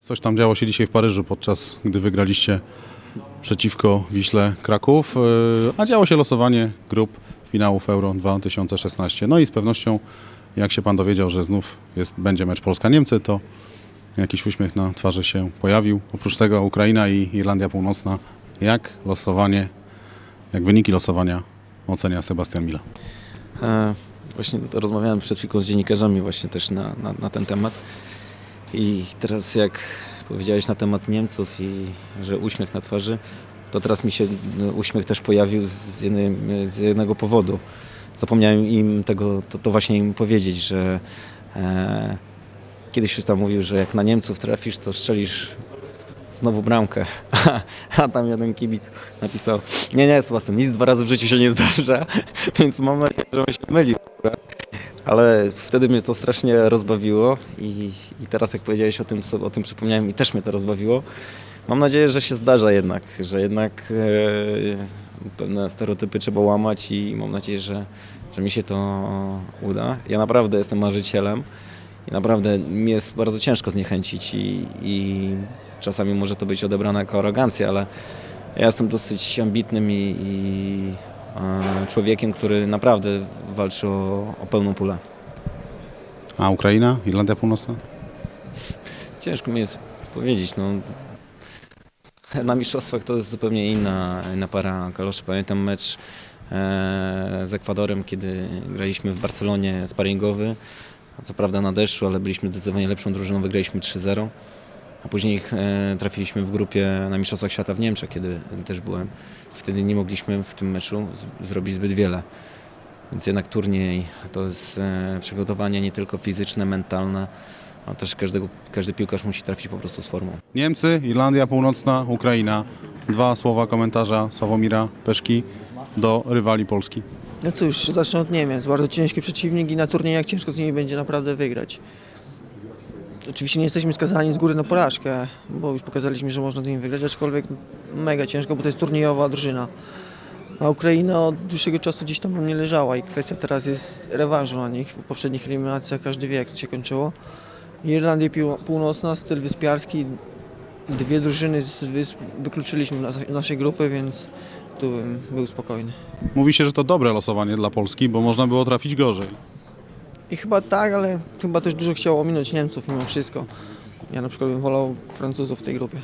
Coś tam działo się dzisiaj w Paryżu, podczas gdy wygraliście przeciwko Wiśle Kraków, yy, a działo się losowanie grup finałów Euro 2016. No i z pewnością, jak się Pan dowiedział, że znów jest, będzie mecz Polska-Niemcy, to jakiś uśmiech na twarzy się pojawił. Oprócz tego Ukraina i Irlandia Północna. Jak losowanie, jak wyniki losowania ocenia Sebastian Mila? E, Właśnie rozmawiałem przed chwilką z dziennikarzami właśnie też na, na, na ten temat. I teraz jak powiedziałeś na temat Niemców i że uśmiech na twarzy, to teraz mi się no, uśmiech też pojawił z, jednym, z jednego powodu. Zapomniałem im tego, to, to właśnie im powiedzieć, że e, kiedyś już tam mówił, że jak na Niemców trafisz, to strzelisz znowu bramkę. A tam jeden kibic napisał, nie, nie, Sebastian, nic dwa razy w życiu się nie zdarza, więc mam nadzieję, że on się mylił. Ale wtedy mnie to strasznie rozbawiło i, i teraz jak powiedziałeś o tym, co, o tym przypomniałem i też mnie to rozbawiło. Mam nadzieję, że się zdarza jednak, że jednak e, pewne stereotypy trzeba łamać i mam nadzieję, że, że mi się to uda. Ja naprawdę jestem marzycielem i naprawdę mi jest bardzo ciężko zniechęcić i, i czasami może to być odebrane jako arogancja, ale ja jestem dosyć ambitnym i, i człowiekiem, który naprawdę walczy o, o pełną pulę. A Ukraina, Irlandia Północna? Ciężko mi jest powiedzieć. No. Na mistrzostwach to jest zupełnie inna, inna para kaloszy. Pamiętam mecz e, z Ekwadorem, kiedy graliśmy w Barcelonie sparingowy. Co prawda na deszczu, ale byliśmy zdecydowanie lepszą drużyną, wygraliśmy 3-0. A później e, trafiliśmy w grupie na Mistrzostwach Świata w Niemczech, kiedy też byłem. Wtedy nie mogliśmy w tym meczu zrobić zbyt wiele. Więc jednak turniej to jest e, przygotowanie nie tylko fizyczne, mentalne, a też każdego, każdy piłkarz musi trafić po prostu z formą. Niemcy, Irlandia Północna, Ukraina. Dwa słowa komentarza Sławomira Peszki do rywali Polski. No cóż, zacznę od Niemiec. Bardzo ciężki przeciwnik i na turniejach ciężko z nimi będzie naprawdę wygrać. Oczywiście nie jesteśmy skazani z góry na porażkę, bo już pokazaliśmy, że można nimi wygrać, aczkolwiek mega ciężko, bo to jest turniejowa drużyna. A Ukraina od dłuższego czasu gdzieś tam nam nie leżała i kwestia teraz jest rewanżu na nich. W poprzednich eliminacjach każdy wie, jak to się kończyło. Irlandia Północna, styl wyspiarski. Dwie drużyny z wysp wykluczyliśmy z naszej grupy, więc tu bym był spokojny. Mówi się, że to dobre losowanie dla Polski, bo można było trafić gorzej. I chyba tak, ale chyba też dużo chciało ominąć Niemców mimo wszystko. Ja na przykład bym wolał Francuzów w tej grupie.